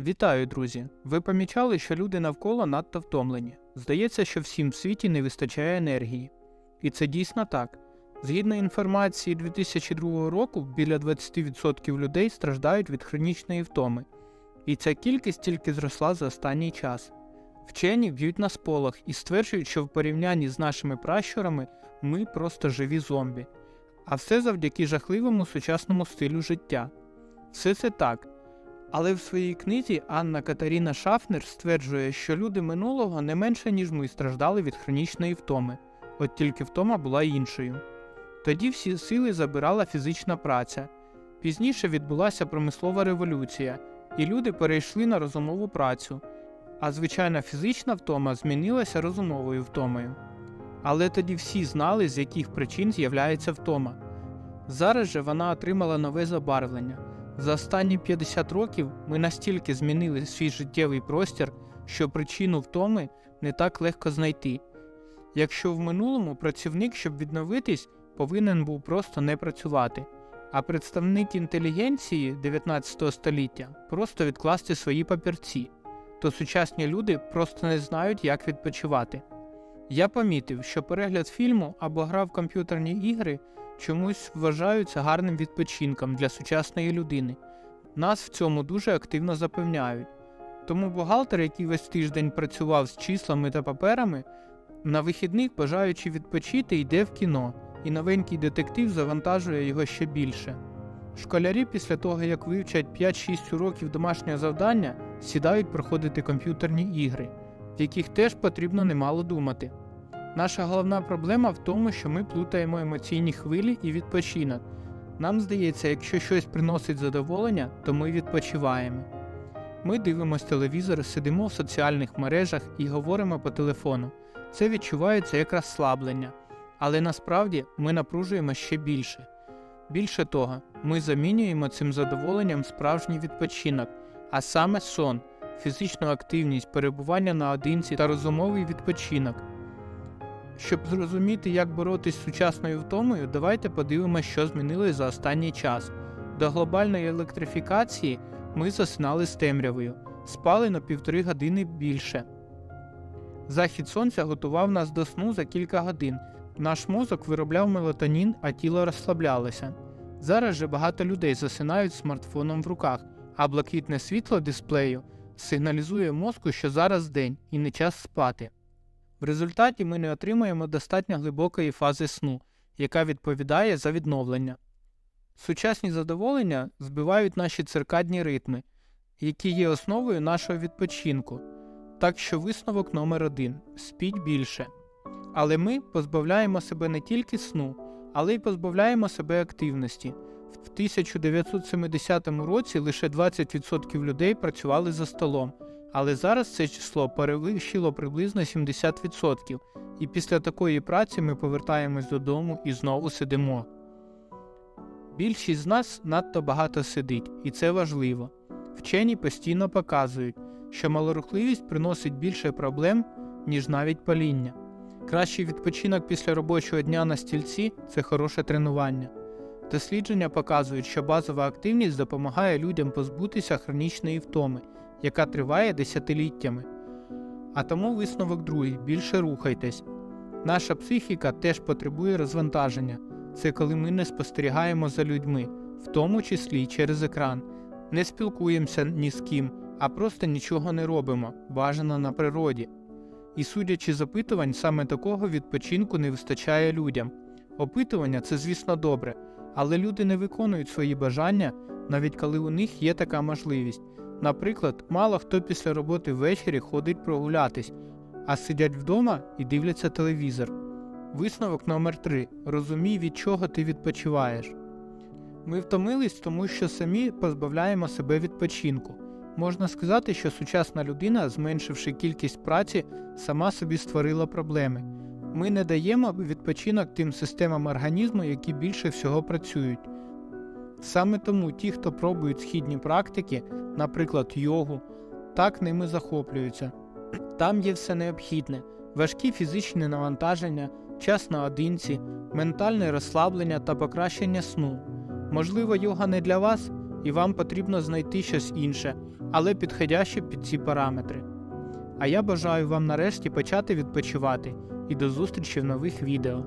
Вітаю, друзі! Ви помічали, що люди навколо надто втомлені. Здається, що всім в світі не вистачає енергії. І це дійсно так. Згідно інформації 2002 року, біля 20% людей страждають від хронічної втоми, і ця кількість тільки зросла за останній час. Вчені б'ють на сполох і стверджують, що в порівнянні з нашими пращурами ми просто живі зомбі. А все завдяки жахливому сучасному стилю життя. Все це так. Але в своїй книзі Анна Катаріна Шафнер стверджує, що люди минулого не менше, ніж ми страждали від хронічної втоми, от тільки втома була іншою. Тоді всі сили забирала фізична праця. Пізніше відбулася промислова революція, і люди перейшли на розумову працю, а звичайна фізична втома змінилася розумовою втомою. Але тоді всі знали, з яких причин з'являється втома. Зараз же вона отримала нове забарвлення. За останні 50 років ми настільки змінили свій життєвий простір, що причину втоми не так легко знайти. Якщо в минулому працівник, щоб відновитись, повинен був просто не працювати, а представник інтелігенції 19 століття просто відкласти свої папірці, то сучасні люди просто не знають, як відпочивати. Я помітив, що перегляд фільму або гра в комп'ютерні ігри чомусь вважаються гарним відпочинком для сучасної людини. Нас в цьому дуже активно запевняють. Тому бухгалтер, який весь тиждень працював з числами та паперами, на вихідних, бажаючи відпочити, йде в кіно, і новенький детектив завантажує його ще більше. Школярі після того, як вивчать 5-6 уроків домашнього завдання, сідають проходити комп'ютерні ігри, в яких теж потрібно немало думати. Наша головна проблема в тому, що ми плутаємо емоційні хвилі і відпочинок. Нам здається, якщо щось приносить задоволення, то ми відпочиваємо. Ми дивимося телевізор, сидимо в соціальних мережах і говоримо по телефону. Це відчувається як розслаблення, але насправді ми напружуємо ще більше. Більше того, ми замінюємо цим задоволенням справжній відпочинок, а саме сон, фізичну активність, перебування наодинці та розумовий відпочинок. Щоб зрозуміти, як боротись з сучасною втомою, давайте подивимося, що змінилось за останній час. До глобальної електрифікації ми засинали з темрявою, спали на півтори години більше. Захід сонця готував нас до сну за кілька годин. Наш мозок виробляв мелатонін, а тіло розслаблялося. Зараз же багато людей засинають смартфоном в руках, а блакитне світло дисплею сигналізує мозку, що зараз день і не час спати. В результаті ми не отримуємо достатньо глибокої фази сну, яка відповідає за відновлення. Сучасні задоволення збивають наші циркадні ритми, які є основою нашого відпочинку. Так що висновок номер один спіть більше. Але ми позбавляємо себе не тільки сну, але й позбавляємо себе активності. В 1970 році лише 20% людей працювали за столом, але зараз це число перевищило приблизно 70%, і після такої праці ми повертаємось додому і знову сидимо. Більшість з нас надто багато сидить, і це важливо. Вчені постійно показують, що малорухливість приносить більше проблем, ніж навіть паління. Кращий відпочинок після робочого дня на стільці це хороше тренування. Дослідження показують, що базова активність допомагає людям позбутися хронічної втоми, яка триває десятиліттями. А тому висновок другий більше рухайтесь. Наша психіка теж потребує розвантаження. Це коли ми не спостерігаємо за людьми, в тому числі через екран, не спілкуємося ні з ким, а просто нічого не робимо, бажано на природі. І судячи з опитувань, саме такого відпочинку не вистачає людям. Опитування це, звісно, добре, але люди не виконують свої бажання, навіть коли у них є така можливість. Наприклад, мало хто після роботи ввечері ходить прогулятись, а сидять вдома і дивляться телевізор. Висновок номер 3 Розумій, від чого ти відпочиваєш. Ми втомились, тому що самі позбавляємо себе відпочинку. Можна сказати, що сучасна людина, зменшивши кількість праці, сама собі створила проблеми. Ми не даємо відпочинок тим системам організму, які більше всього працюють. Саме тому ті, хто пробують східні практики, наприклад, йогу, так ними захоплюються. Там є все необхідне: важкі фізичні навантаження, час наодинці, ментальне розслаблення та покращення сну. Можливо, йога не для вас, і вам потрібно знайти щось інше, але підходяще під ці параметри. А я бажаю вам нарешті почати відпочивати і до зустрічі в нових відео.